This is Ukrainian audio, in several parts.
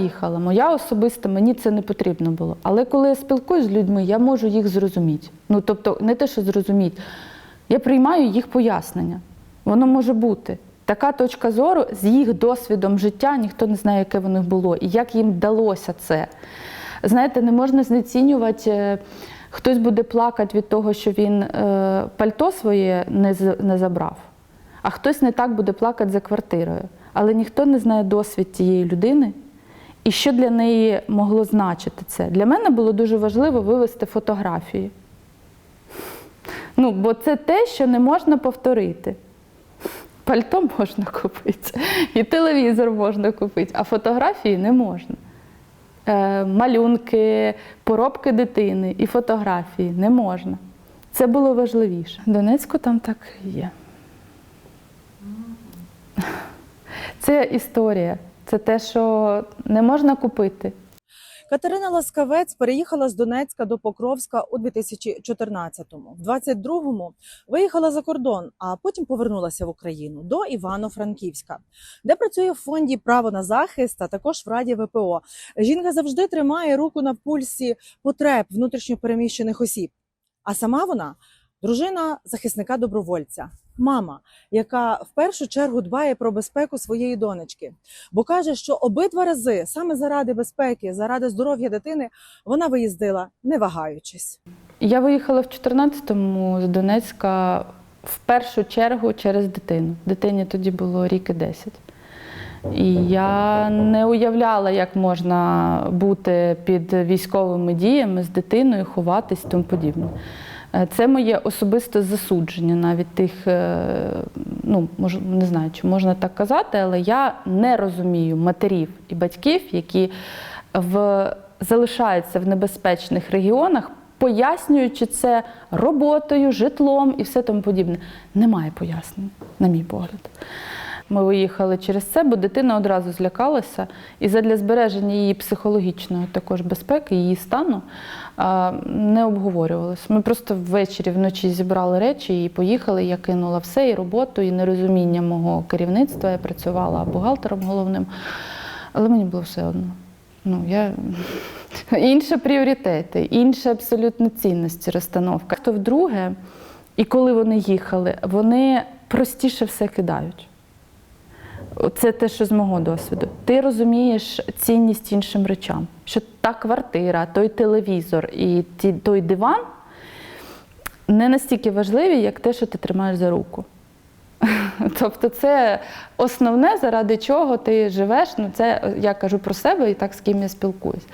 Виїхала, моя особиста, мені це не потрібно було. Але коли я спілкуюся з людьми, я можу їх зрозуміти. Ну, тобто, не те, що зрозуміти, я приймаю їх пояснення. Воно може бути. Така точка зору з їх досвідом життя, ніхто не знає, яке в них було, і як їм вдалося це. Знаєте, не можна знецінювати. е, Хтось буде плакати від того, що він е, пальто своє не, не забрав, а хтось не так буде плакати за квартирою. Але ніхто не знає досвід тієї людини і що для неї могло значити це. Для мене було дуже важливо вивести фотографії. Ну, бо це те, що не можна повторити. Пальто можна купити, і телевізор можна купити, а фотографії не можна. Е, малюнки, поробки дитини і фотографії не можна. Це було важливіше. В Донецьку там так є. Це історія. Це те, що не можна купити. Катерина Ласкавець переїхала з Донецька до Покровська у 2014-му. В 22-му виїхала за кордон, а потім повернулася в Україну до Івано-Франківська, де працює в фонді право на захист, а також в Раді ВПО. Жінка завжди тримає руку на пульсі потреб внутрішньопереміщених осіб. А сама вона дружина захисника добровольця, мама, яка в першу чергу дбає про безпеку своєї донечки бо каже, що обидва рази саме заради безпеки, заради здоров'я дитини, вона виїздила, не вагаючись. Я виїхала в 14-му з Донецька в першу чергу через дитину. Дитині тоді було рік і 10. І я не уявляла, як можна бути під військовими діями з дитиною, ховатись і тому подібне. Е, Це моє особисте засудження, навіть тих, е, ну мож, не знаю, чи можна так казати, але я не розумію матерів і батьків, які в, залишаються в небезпечних регіонах, пояснюючи це роботою, житлом і все тому подібне. Немає пояснень, на мій погляд. Ми виїхали через це, бо дитина одразу злякалася. І задля збереження її психологічної також безпеки, її стану не обговорювалося. Ми просто ввечері вночі зібрали речі і поїхали. Я кинула все, і роботу, і нерозуміння мого керівництва. Я працювала бухгалтером головним, але мені було все одно. Ну, я... Інші пріоритети, інші абсолютно цінності, розстановка. То вдруге, і коли вони їхали, вони простіше все кидають. Це те, що з мого досвіду. Ти розумієш цінність іншим речам, що та квартира, той телевізор і той диван не настільки важливі, як те, що ти тримаєш за руку. Тобто, це основне, заради чого ти живеш. Ну, це я кажу про себе і так з ким я спілкуюсь.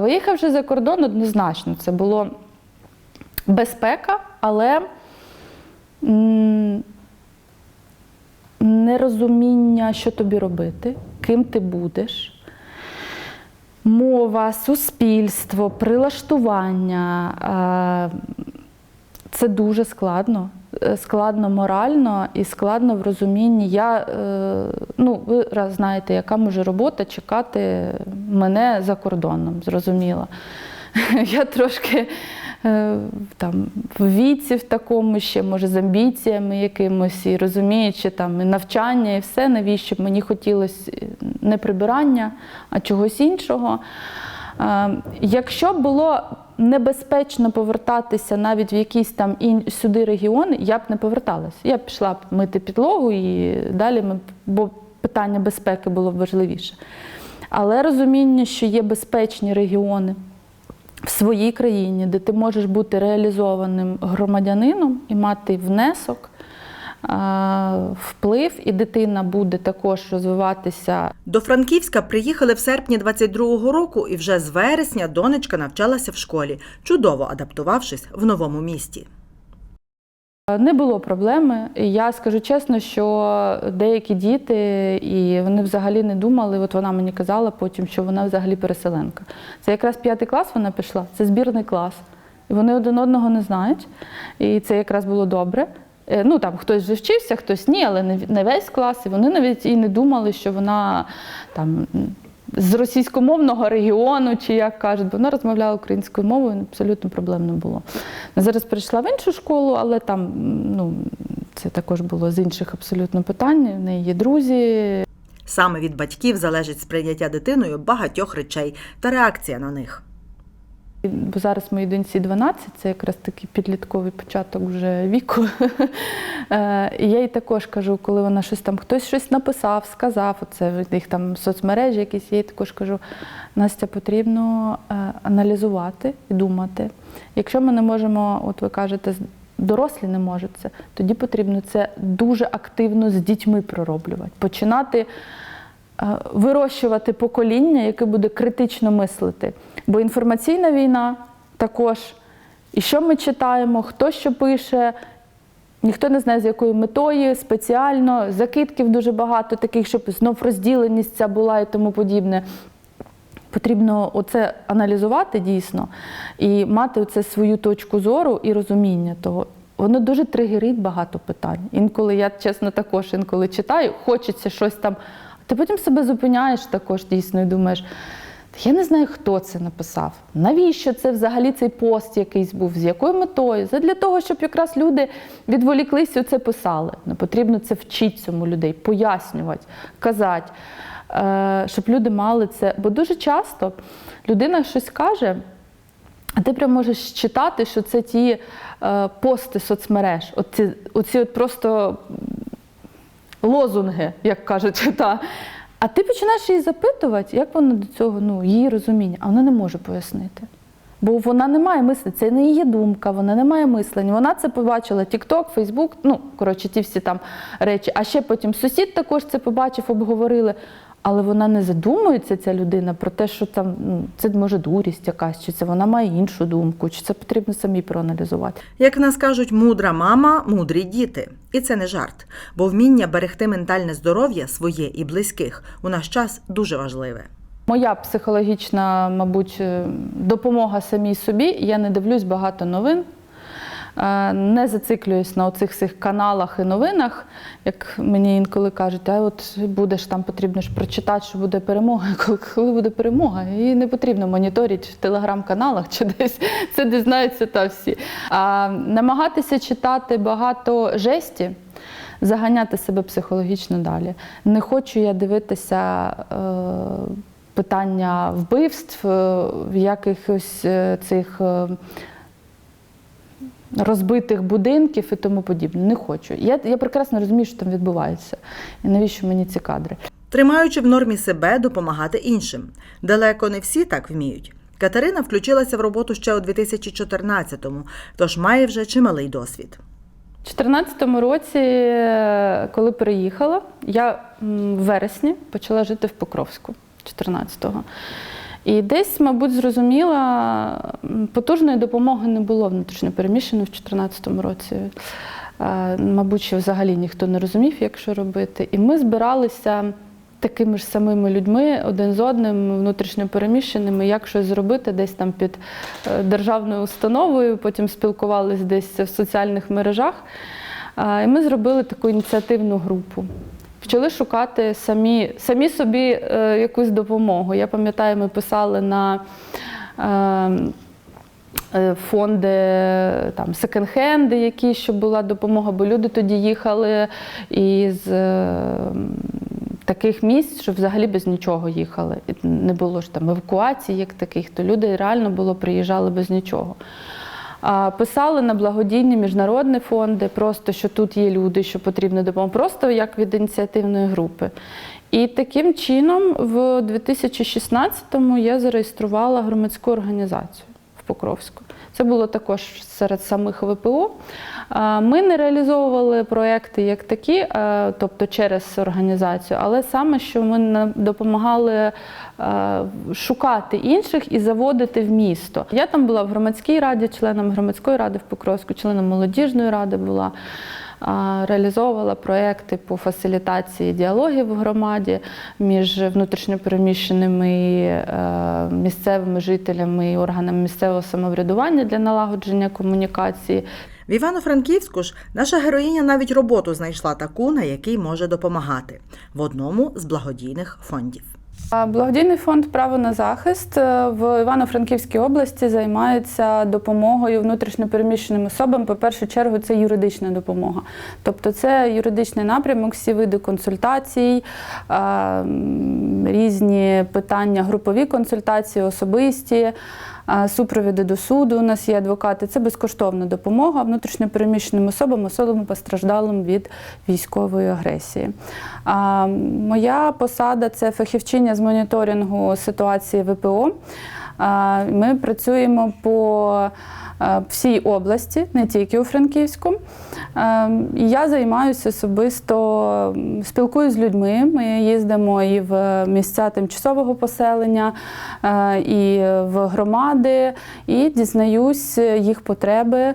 Виїхавши за кордон, однозначно, це було безпека, але. Нерозуміння, що тобі робити, ким ти будеш. Мова, суспільство, прилаштування е, це дуже складно. Е, Складно морально і складно в розумінні. Я, е, ну, ви раз знаєте, яка може робота чекати мене за кордоном, зрозуміло. Я трошки там, в віці в такому ще, може, з амбіціями якимось, і розуміючи там і навчання, і все, навіщо б мені хотілося не прибирання, а чогось іншого. Е, Якщо було небезпечно повертатися навіть в якісь там сюди регіони, я б не поверталася. Я б пішла б мити підлогу і далі, ми, бо питання безпеки було б важливіше. Але розуміння, що є безпечні регіони в своїй країні, де ти можеш бути реалізованим громадянином і мати внесок, вплив, і дитина буде також розвиватися До Франківська приїхали в серпні 22-го року, і вже з вересня донечка навчалася в школі, чудово адаптувавшись в новому місті. Не було проблеми. Я скажу чесно, що деякі діти, і вони взагалі не думали, от вона мені казала потім, що вона взагалі переселенка. Це якраз п'ятий клас вона пішла, це збірний клас. І вони один одного не знають. І це якраз було добре. Е, Ну там хтось вже вчився, хтось ні, але не- весь клас. І вони навіть і не думали, що вона там з російськомовного регіону, чи як кажуть, бо вона розмовляла українською мовою, абсолютно проблем не було. Зараз прийшла в іншу школу, але там ну, це також було з інших абсолютно питань. В неї є друзі, Саме від батьків залежить сприйняття дитиною багатьох речей та реакція на них. Бо зараз моїй доньці 12, це якраз такий підлітковий початок вже віку. Е, І я їй також кажу, коли вона щось там, хтось щось написав, сказав, оце їх там соцмережі якісь, я їй також кажу, Настя, потрібно е, аналізувати і думати. Якщо ми не можемо, от ви кажете, дорослі не можуть це, тоді потрібно це дуже активно з дітьми пророблювати. Починати вирощувати покоління, яке буде критично мислити. Бо інформаційна війна також, і що ми читаємо, хто що пише, ніхто не знає, з якою метою, спеціально, закидків дуже багато, таких, щоб знов розділеність ця була і тому подібне. Потрібно оце аналізувати дійсно і мати оце свою точку зору і розуміння того. Воно дуже тригерить багато питань. Інколи я чесно також інколи читаю, хочеться щось там. Ти потім себе зупиняєш також дійсно і думаєш, я не знаю, хто це написав. Навіщо це взагалі цей пост якийсь був, з якою метою? Це для того, щоб якраз люди відволіклися це писали. Не потрібно це вчити цьому людей, пояснювати, казати, е, щоб люди мали це. Бо дуже часто людина щось каже. А ти прям можеш читати, що це ті е, пости соцмереж, оці, оці от просто лозунги, як кажуть. Та. А ти починаєш її запитувати, як вона до цього, ну, її розуміння, а вона не може пояснити. Бо вона не має мислення, це не її думка, вона не має мислення. Вона це побачила TikTok, Facebook, ну, коротше, ті всі там речі. А ще потім сусід також це побачив, обговорили. Але вона не задумується, ця людина, про те, що там ну, це може дурість якась, чи це вона має іншу думку, чи це потрібно самі проаналізувати. Як в нас кажуть, мудра мама, мудрі діти. І це не жарт, бо вміння берегти ментальне здоров'я своє і близьких у наш час дуже важливе. Моя психологічна, мабуть, е, допомога самій собі. Я не дивлюсь багато новин, не зациклююсь на оцих всіх каналах і новинах, як мені інколи кажуть, а от будеш там потрібно ж прочитати, що буде перемога. Коли- буде перемога, її не потрібно моніторити в телеграм-каналах чи десь це дізнаються та всі. А намагатися читати багато жесті. Заганяти себе психологічно далі. Не хочу я дивитися е, питання вбивств, е, якихось е, цих е, розбитих будинків і тому подібне. Не хочу. Я, я прекрасно розумію, що там відбувається. І навіщо мені ці кадри? Тримаючи в нормі себе, допомагати іншим. Далеко не всі так вміють. Катерина включилася в роботу ще у 2014-му, тож має вже чималий досвід. У 2014 році, е, коли переїхала, я в вересні почала жити в Покровську 14-го. І десь, мабуть, зрозуміла, потужної допомоги не було внутрішньопереміщено в 2014 році. Е, Мабуть, що взагалі ніхто не розумів, як що робити. І ми збиралися такими ж самими людьми, один з одним, внутрішньопереміщеними, як щось зробити десь там під е, державною установою, потім спілкувалися десь в соціальних мережах. І ми зробили таку ініціативну групу. Почали шукати самі, самі собі е, якусь допомогу. Я пам'ятаю, ми писали на е, е, фонди там секонд-хенди, які щоб була допомога, бо люди тоді їхали із е, таких місць, що взагалі без нічого їхали. Не було ж там евакуацій, як таких, то люди реально було приїжджали без нічого. Писали на благодійні міжнародні фонди, просто що тут є люди, що потрібна допомога, просто як від ініціативної групи. І таким чином, в 2016-му я зареєструвала громадську організацію в Покровську. Це було також серед самих ВПО. Ми не реалізовували проекти як такі, тобто через організацію, але саме що ми допомагали шукати інших і заводити в місто. Я там була в громадській раді, членом громадської ради в Покровську, членом молодіжної ради була. Реалізовувала проекти по фасилітації діалогів в громаді між внутрішньопереміщеними е, місцевими жителями і органами місцевого самоврядування для налагодження комунікації. В Івано-Франківську ж наша героїня навіть роботу знайшла таку, на якій може допомагати в одному з благодійних фондів. Благодійний фонд Право на захист е, в Івано-Франківській області займається допомогою внутрішньопереміщеним особам. По першу чергу, це юридична допомога. Тобто, це юридичний напрямок, всі види консультацій, різні питання, групові консультації, особисті. Супровіди до суду у нас є адвокати. Це безкоштовна допомога внутрішньопереміщеним особам, особам постраждалим від військової агресії. Моя посада це фахівчиня з моніторингу ситуації ВПО. Ми працюємо по всій області, не тільки у Франківську. Е, Я займаюся особисто, спілкуюся з людьми. Ми їздимо і в місця тимчасового поселення, е, і в громади, і дізнаюсь їх потреби, е,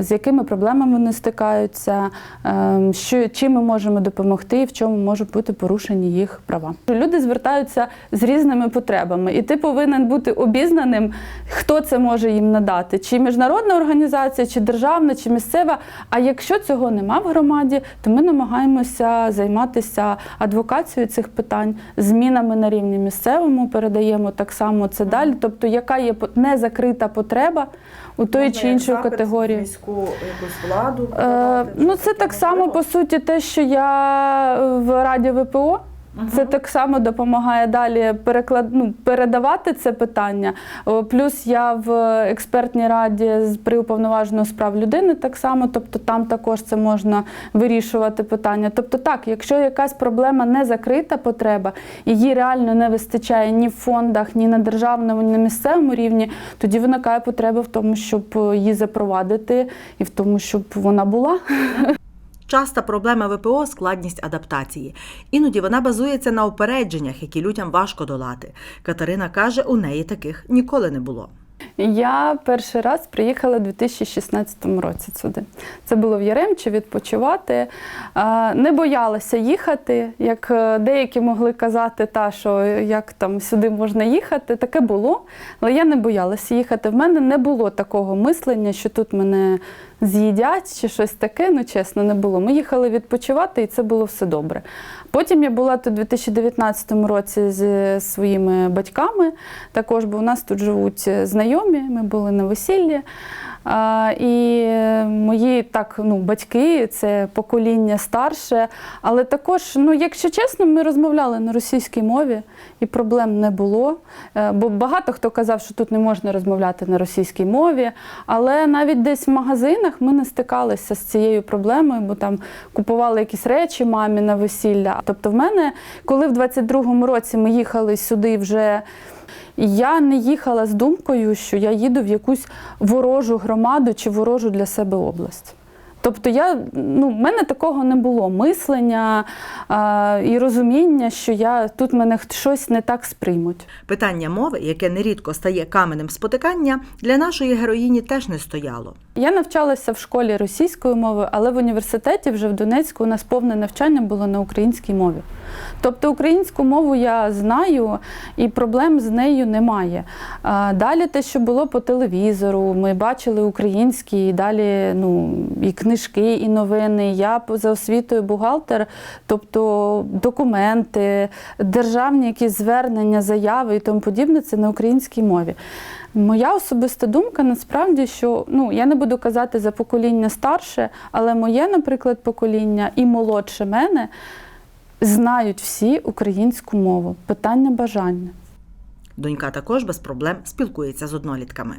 з якими проблемами вони стикаються, е, що, чим ми можемо допомогти, в чому можуть бути порушені їх права. Люди звертаються з різними потребами, і ти повинен бути обізнаним, хто це може їм надати, чи міжнародна організація, чи державна, чи місцева. А якщо цього нема в громаді, то ми намагаємося займатися адвокацією цих питань, змінами на рівні місцевому, передаємо так само це далі. Тобто, яка є незакрита потреба у тої чи іншої категорії. Міську якусь владу. Е, ну, це так само, по суті, те, що я е, в Раді ВПО. Це так само допомагає далі переклад... ну, передавати це питання. Плюс я в експертній раді з при уповноваженого з прав людини так само, тобто там також це можна вирішувати питання. Тобто, так, якщо якась проблема не закрита потреба, її реально не вистачає ні в фондах, ні на державному, ні на місцевому рівні, тоді виникає потреба в тому, щоб е, її запровадити і в тому, щоб вона була. Часта проблема ВПО складність адаптації. Іноді вона базується на упередженнях, які людям важко долати. Катерина каже, у неї таких ніколи не було. Я перший раз приїхала у 2016 році сюди. Це було в Яремчі відпочивати. Не боялася їхати, як е, деякі могли казати, та, що як там сюди можна їхати. Таке було, але я не боялася їхати. В мене не було такого мислення, що тут мене з'їдять чи щось таке. Ну, чесно, не було. Ми їхали відпочивати, і це було все добре. Потім я була тут у 2019 році зі своїми батьками, також, бо у нас тут живуть знайомі, ми були на весіллі. І мої так, ну, батьки, це покоління старше. Але також, ну, якщо чесно, ми розмовляли на російській мові і проблем не було. Е, Бо багато хто казав, що тут не можна розмовляти на російській мові. Але навіть десь в магазинах ми не стикалися з цією проблемою, бо там купували якісь речі мамі на весілля. Тобто, в мене, коли в 22-му році ми їхали сюди вже. Я не їхала з думкою, що я їду в якусь ворожу громаду чи ворожу для себе область. Тобто я, ну, в мене такого не було мислення а, і розуміння, що я, тут мене щось не так сприймуть. Питання мови, яке нерідко стає каменем спотикання, для нашої героїні теж не стояло. Я навчалася в школі російської мови, але в університеті вже в Донецьку у нас повне навчання було на українській мові. Тобто українську мову я знаю і проблем з нею немає. А Далі те, що було по телевізору, ми бачили українські, і далі ну, і книжки, і новини. Я за освітою бухгалтер, тобто документи, державні якісь звернення, заяви і тому подібне це на українській мові. Моя особиста думка насправді, що ну я не буду казати за покоління старше, але моє, наприклад, покоління і молодше мене знають всі українську мову. Питання бажання. Донька також без проблем спілкується з однолітками.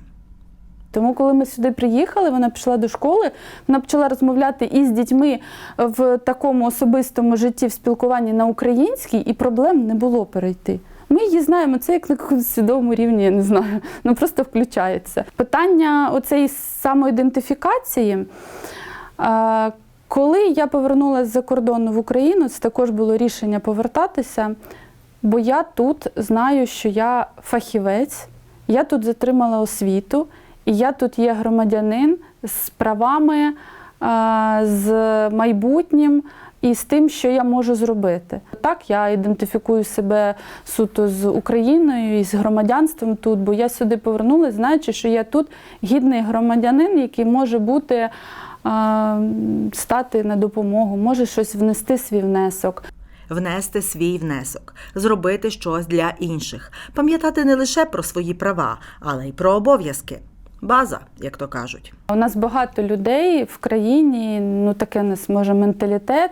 Тому, коли ми сюди приїхали, вона пішла до школи, вона почала розмовляти із дітьми в такому особистому житті в спілкуванні на українській, і проблем не було перейти. Ми її знаємо, це як на свідомому рівні, я не знаю, ну просто включається. Питання оцеї самоідентифікації. Коли я повернулася з-за кордону в Україну, це також було рішення повертатися, бо я тут знаю, що я фахівець, я тут затримала освіту, і я тут є громадянин з правами, е, з майбутнім і з тим, що я можу зробити. Так, я ідентифікую себе суто з Україною і з громадянством тут, бо я сюди повернулася, знаючи, що я тут гідний громадянин, який може бути. е, Стати на допомогу, може щось внести свій внесок. внести свій внесок, зробити щось для інших, пам'ятати не лише про свої права, але й про обов'язки. База, як то кажуть. У нас багато людей в країні, ну таке у нас може менталітет.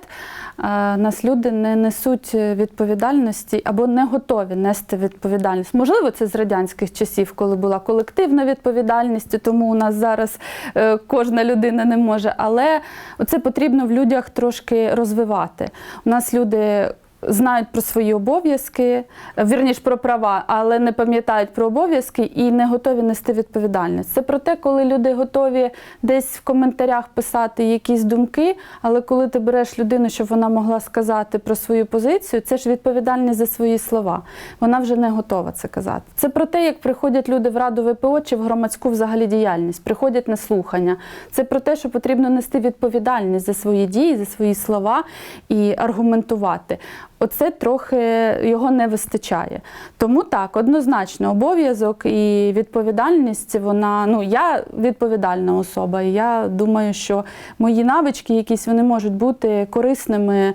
е, Нас люди не несуть відповідальності або не готові нести відповідальність. Можливо, це з радянських часів, коли була колективна відповідальність, тому у нас зараз е, кожна людина не може. Але це потрібно в людях трошки розвивати. У нас люди. Знають про свої обов'язки, вірніш про права, але не пам'ятають про обов'язки і не готові нести відповідальність. Це про те, коли люди готові десь в коментарях писати якісь думки, але коли ти береш людину, щоб вона могла сказати про свою позицію, це ж відповідальність за свої слова. Вона вже не готова це казати. Це про те, як приходять люди в раду ВПО чи в громадську взагалі діяльність, приходять на слухання. Це про те, що потрібно нести відповідальність за свої дії, за свої слова і аргументувати. Оце трохи його не вистачає. Тому так, однозначно, обов'язок і відповідальність, вона ну я відповідальна особа. І я думаю, що мої навички, якісь вони можуть бути корисними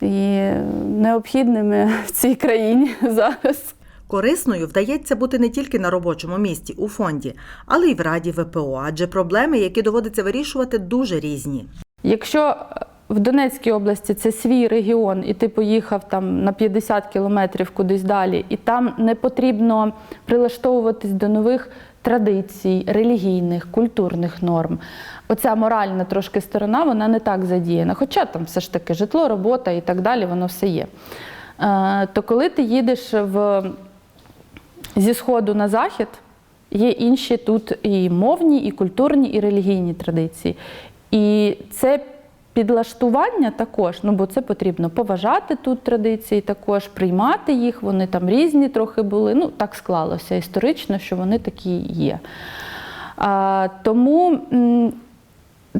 і необхідними в цій країні зараз. Корисною вдається бути не тільки на робочому місці у фонді, але й в раді ВПО, адже проблеми, які доводиться вирішувати, дуже різні. Якщо в Донецькій області це свій регіон, і ти поїхав там на 50 кілометрів кудись далі, і там не потрібно прилаштовуватись до нових традицій, релігійних, культурних норм. Оця моральна трошки сторона, вона не так задіяна. Хоча там все ж таки житло, робота і так далі, воно все є. Е, То коли ти їдеш в зі сходу на захід є інші тут і мовні, і культурні, і релігійні традиції. І це підлаштування також, ну бо це потрібно поважати тут традиції, також приймати їх. Вони там різні трохи були. Ну так склалося історично, що вони такі є. А, тому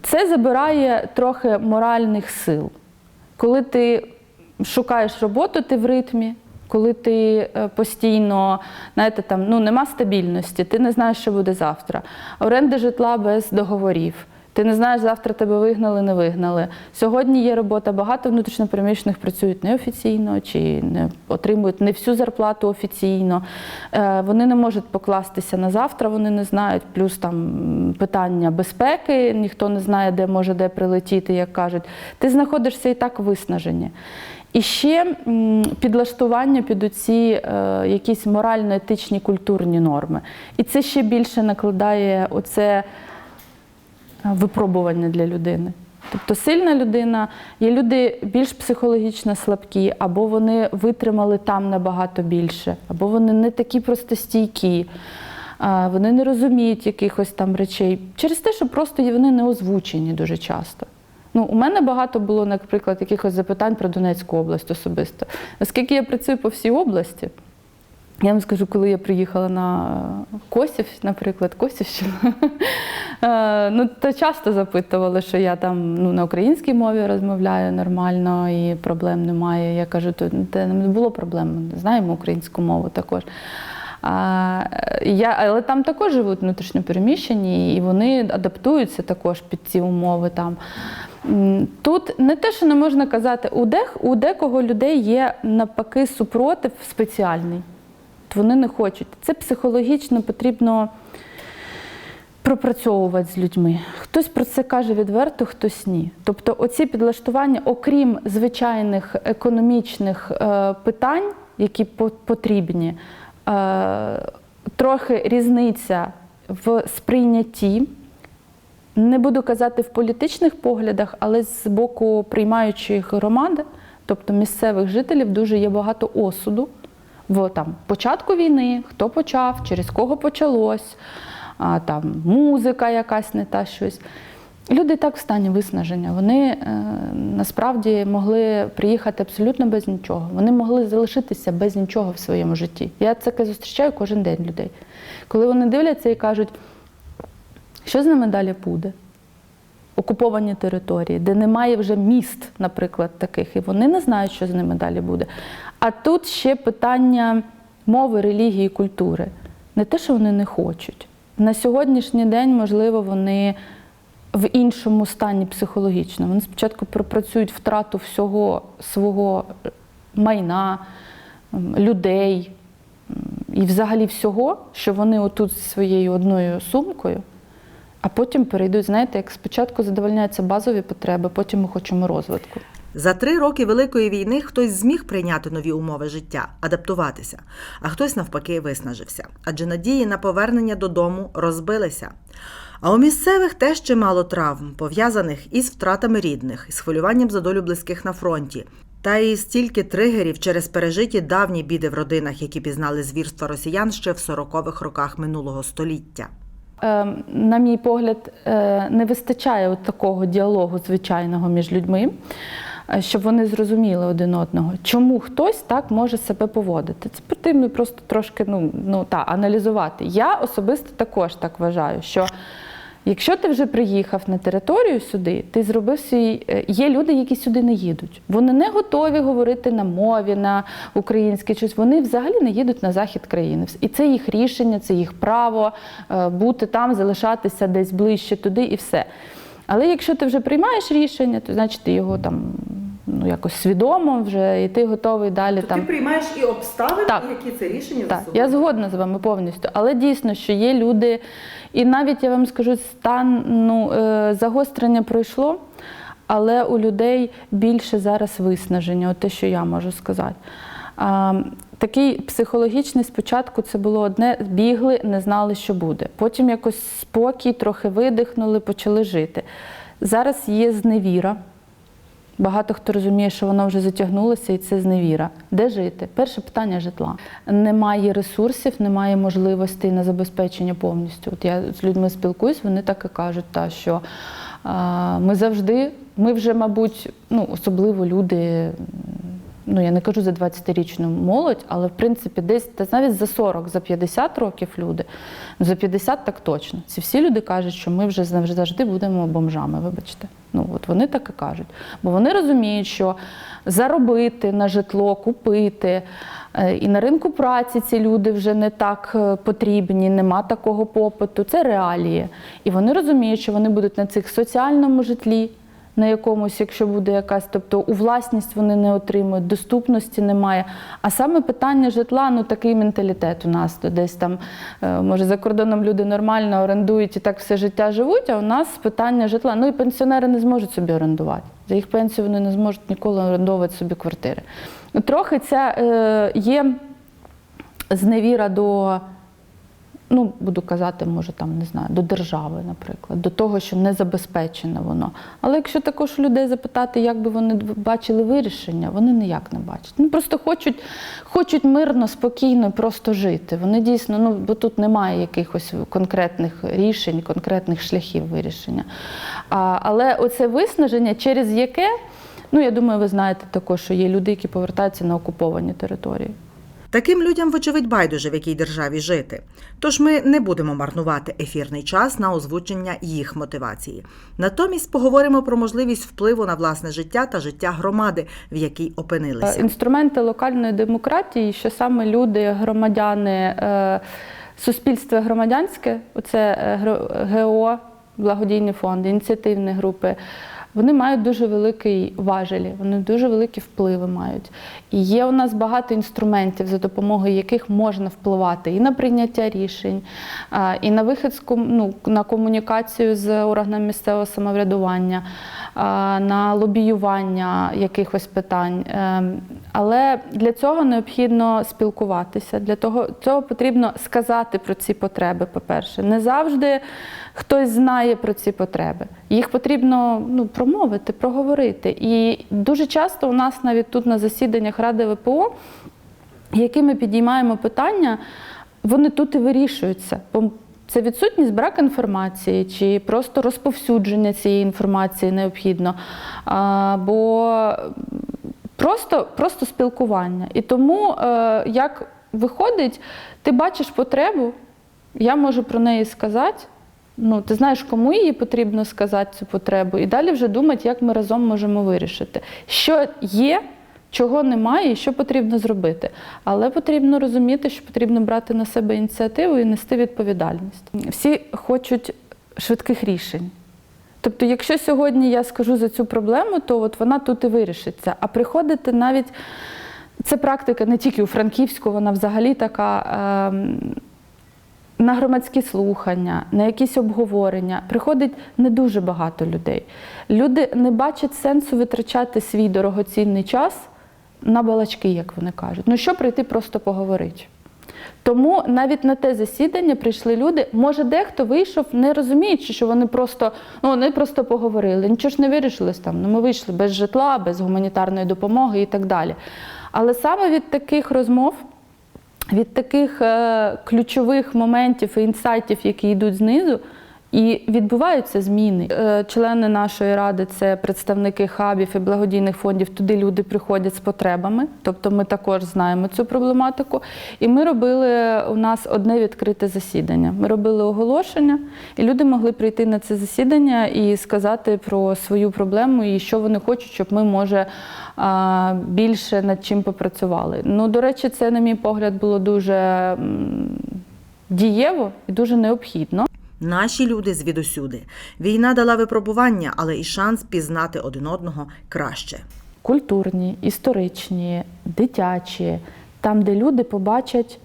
це забирає трохи моральних сил. Коли ти шукаєш роботу, ти в ритмі. Коли ти е, постійно, знаєте, там ну нема стабільності, ти не знаєш, що буде завтра. Оренда житла без договорів. Ти не знаєш, завтра тебе вигнали, не вигнали. Сьогодні є робота, багато внутрішньопереміщених працюють неофіційно чи не отримують не всю зарплату офіційно. Е, Вони не можуть покластися на завтра, вони не знають. Плюс там питання безпеки, ніхто не знає, де може де прилетіти, як кажуть. Ти знаходишся і так виснажені. І ще підлаштування під оці е, якісь морально-етичні культурні норми. І це ще більше накладає оце випробування для людини. Тобто сильна людина, є люди більш психологічно слабкі, або вони витримали там набагато більше, або вони не такі просто стійкі, вони не розуміють якихось там речей через те, що просто вони не озвучені дуже часто. Ну, у мене багато було, наприклад, якихось запитань про Донецьку область особисто. Оскільки я працюю по всій області, я вам скажу, коли я приїхала на Косів, наприклад, Косівщину, е, ну, то часто запитували, що я там ну, на українській мові розмовляю нормально і проблем немає. Я кажу, то не було проблем, знаємо українську мову також. А, я, але там також живуть внутрішньопереміщені, і вони адаптуються також під ці умови там. Тут не те, що не можна казати, у, дех, у декого людей є навпаки супротив спеціальний. От Вони не хочуть. Це психологічно потрібно пропрацьовувати з людьми. Хтось про це каже відверто, хтось ні. Тобто, оці підлаштування, окрім звичайних економічних е, питань, які потрібні, е, трохи різниця в сприйнятті. Не буду казати в політичних поглядах, але з боку приймаючих громади, тобто місцевих жителів, дуже є багато осуду в там, початку війни, хто почав, через кого почалось, а, там, музика якась не та щось. Люди так в стані виснаження. Вони е, насправді могли приїхати абсолютно без нічого. Вони могли залишитися без нічого в своєму житті. Я це зустрічаю кожен день людей. Коли вони дивляться і кажуть, що з ними далі буде? Окуповані території, де немає вже міст, наприклад, таких, і вони не знають, що з ними далі буде. А тут ще питання мови, релігії, культури. Не те, що вони не хочуть. На сьогоднішній день, можливо, вони в іншому стані психологічно. Вони спочатку пропрацюють втрату всього свого майна, людей і взагалі всього, що вони отут зі своєю одною сумкою, а потім перейдуть, знаєте, як спочатку задовольняються базові потреби, потім ми хочемо розвитку. За три роки Великої війни хтось зміг прийняти нові умови життя, адаптуватися, а хтось навпаки виснажився, адже надії на повернення додому розбилися. А у місцевих теж чимало травм, пов'язаних із втратами рідних, із хвилюванням за долю близьких на фронті. Та і стільки тригерів через пережиті давні біди в родинах, які пізнали звірства росіян ще в 40-х роках минулого століття. Е, на мій погляд, е, не вистачає от такого діалогу звичайного між людьми, е, щоб вони зрозуміли один одного, чому хтось так може себе поводити. Це потрібно просто трошки ну, ну, та, аналізувати. Я особисто також так вважаю, що якщо ти вже приїхав на територію сюди, ти зробив свій. е, Є люди, які сюди не їдуть. Вони не готові говорити на мові, на українській щось. Вони взагалі не їдуть на захід країни. І це їх рішення, це їх право е, бути там, залишатися десь ближче туди і все. Але якщо ти вже приймаєш рішення, то значить ти його там ну якось свідомо вже і ти готовий далі там. приймаєш і обставини, Так. які це рішення Так, я згодна з вами повністю. Але дійсно, що є люди, і навіть я вам скажу, стан ну, е, загострення пройшло, але у людей більше зараз виснаження, от те, що я можу сказати. А, такий психологічний спочатку це було одне: бігли, не знали, що буде. Потім якось спокій, трохи видихнули, почали жити. Зараз є зневіра. Багато хто розуміє, що воно вже затягнулося, і це зневіра. Де жити? Перше питання житла. Немає ресурсів, немає можливостей на забезпечення повністю. От я з людьми спілкуюсь, вони так і кажуть, та, що ми завжди, ми вже, мабуть, ну, особливо люди. Ну, я не кажу за 20-річну молодь, але в принципі десь та навіть за 40, за 50 років люди, за 50 так точно. Ці всі люди кажуть, що ми вже завжди завжди будемо бомжами, вибачте. Ну от вони так і кажуть. Бо вони розуміють, що заробити на житло, купити. е, І на ринку праці ці люди вже не так е, потрібні, нема такого попиту. Це реалії. І вони розуміють, що вони будуть на цих соціальному житлі, на якомусь, якщо буде якась, тобто у власність вони не отримують, доступності немає. А саме питання житла, ну такий менталітет у нас то десь там, е, може, за кордоном люди нормально орендують і так все життя живуть, а у нас питання житла. Ну і пенсіонери не зможуть собі орендувати. За їх пенсію вони не зможуть ніколи орендовувати собі квартири. Трохи це є зневіра до ну, буду казати, може, там не знаю, до держави, наприклад, до того, що не забезпечено воно. Але якщо також людей запитати, як би вони бачили вирішення, вони ніяк не бачать. Вони просто хочуть, хочуть мирно, спокійно, просто жити. Вони дійсно, ну бо тут немає якихось конкретних рішень, конкретних шляхів вирішення. А, але оце виснаження, через яке, ну я думаю, ви знаєте також, що є люди, які повертаються на окуповані території. Таким людям, вочевидь, байдуже, в якій державі жити. Тож ми не будемо марнувати ефірний час на озвучення їх мотивації. Натомість поговоримо про можливість впливу на власне життя та життя громади, в якій опинилися. Інструменти локальної демократії, що саме люди, громадяни, е, суспільство громадянське, оце е, ГО, благодійні фонди, ініціативні групи. Вони мають дуже великий важелі, вони дуже великі впливи мають. І є у нас багато інструментів, за допомогою яких можна впливати і на прийняття рішень, і на вихід ну, на комунікацію з органами місцевого самоврядування, на лобіювання якихось питань. Ем, Але для цього необхідно спілкуватися. Для того цього потрібно сказати про ці потреби, по-перше. Не завжди хтось знає про ці потреби. Їх потрібно ну, промовити, проговорити. І дуже часто у нас навіть тут на засіданнях Ради ВПО, які ми підіймаємо питання, вони тут і вирішуються. Це відсутність брак інформації чи просто розповсюдження цієї інформації необхідно. Бо просто, просто спілкування. І тому, е, як виходить, ти бачиш потребу, я можу про неї сказати. Ну, ти знаєш, кому її потрібно сказати цю потребу, і далі вже думати, як ми разом можемо вирішити, що є, чого немає і що потрібно зробити. Але потрібно розуміти, що потрібно брати на себе ініціативу і нести відповідальність. Всі хочуть швидких рішень. Тобто, якщо сьогодні я скажу за цю проблему, то от вона тут і вирішиться. А приходити навіть Це практика не тільки у Франківську, вона взагалі така. ем, на громадські слухання, на якісь обговорення приходить не дуже багато людей. Люди не бачать сенсу витрачати свій дорогоцінний час на балачки, як вони кажуть. Ну що прийти просто поговорити? Тому навіть на те засідання прийшли люди. Може, дехто вийшов, не розуміючи, що вони просто, ну, вони просто поговорили. Нічого ж не вирішилось там. Ну, ми вийшли без житла, без гуманітарної допомоги і так далі. Але саме від таких розмов від таких е, ключових моментів і інсайтів, які йдуть знизу, і відбуваються зміни. Е, члени нашої ради це представники хабів і благодійних фондів. Туди люди приходять з потребами, тобто ми також знаємо цю проблематику. І ми робили у нас одне відкрите засідання. Ми робили оголошення, і люди могли прийти на це засідання і сказати про свою проблему і що вони хочуть, щоб ми може більше над чим попрацювали. Ну, до речі, це, на мій погляд, було дуже дієво і дуже необхідно. Наші люди звідусюди. Війна дала випробування, але і шанс пізнати один одного краще. Культурні, історичні, дитячі, там, де люди побачать,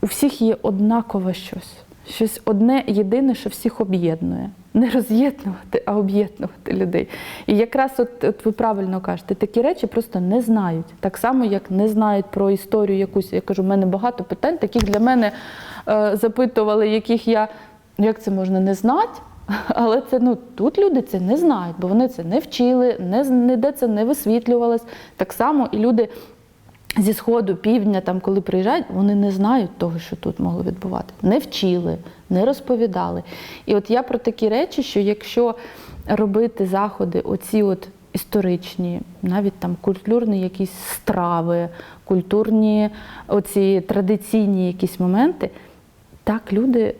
у всіх є однакове щось. Щось одне єдине, що всіх об'єднує. Не роз'єднувати, а об'єднувати людей. І якраз от, от ви правильно кажете, такі речі просто не знають. Так само, як не знають про історію якусь. Я кажу, в мене багато питань, таких для мене запитували, яких я ну як це можна не знати. Але це ну тут люди це не знають, бо вони це не вчили, не ніде це не висвітлювалось. Так само і люди зі сходу, півдня, там, коли приїжджають, вони не знають того, що тут могло відбувати. Не вчили, не розповідали. І от я про такі речі, що якщо робити заходи, оці от історичні, навіть там культурні якісь страви, культурні, оці традиційні якісь моменти, так люди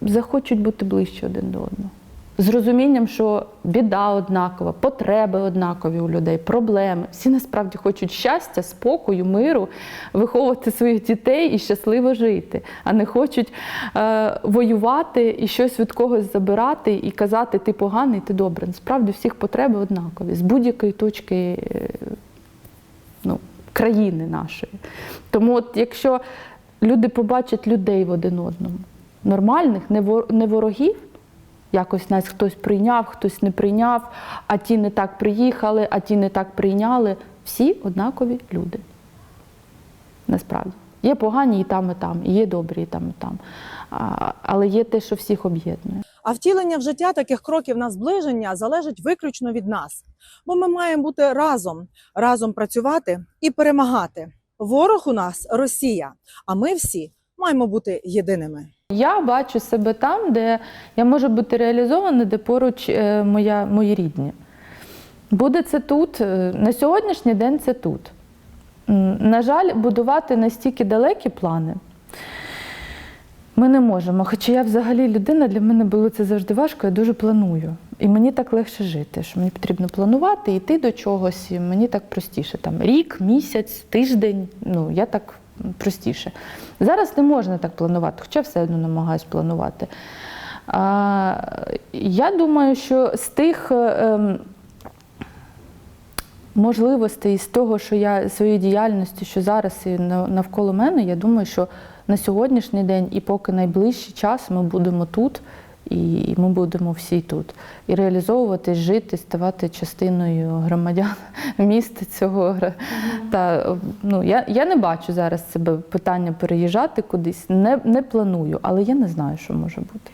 захочуть бути ближче один до одного. З розумінням, що біда однакова, потреби однакові у людей, проблеми. Всі насправді хочуть щастя, спокою, миру, виховувати своїх дітей і щасливо жити, а не хочуть е, воювати і щось від когось забирати і казати, ти поганий, ти добрий. Насправді всіх потреби однакові з будь-якої точки е, ну, країни нашої. Тому, от якщо люди побачать людей в один одному, нормальних, не ворогів, якось нас хтось прийняв, хтось не прийняв, а ті не так приїхали, а ті не так прийняли. Всі однакові люди. Насправді. Є погані і там, і там, і є добрі і там, і там. А, але є те, що всіх об'єднує. А втілення в життя таких кроків на зближення залежить виключно від нас. Бо ми маємо бути разом, разом працювати і перемагати. Ворог у нас Росія, а ми всі маємо бути єдиними. Я бачу себе там, де я можу бути реалізована, де поруч е, моя, мої рідні. Буде це тут. е, На сьогоднішній день це тут. На жаль, будувати настільки далекі плани ми не можемо. Хоча я взагалі людина, для мене було це завжди важко, я дуже планую. І мені так легше жити, що мені потрібно планувати, йти до чогось, і мені так простіше. Там рік, місяць, тиждень. Ну, я так простіше. Зараз не можна так планувати, хоча все одно намагаюся планувати. А, я думаю, що з тих. е, ем, можливостей з того, що я своєю діяльністю, що зараз і навколо мене, я думаю, що на сьогоднішній день і поки найближчий час ми будемо тут, і ми будемо всі тут. І реалізовувати, жити, ставати частиною громадян міста цього. гра- Та, ну, я, я не бачу зараз себе питання переїжджати кудись, не, не планую, але я не знаю, що може бути.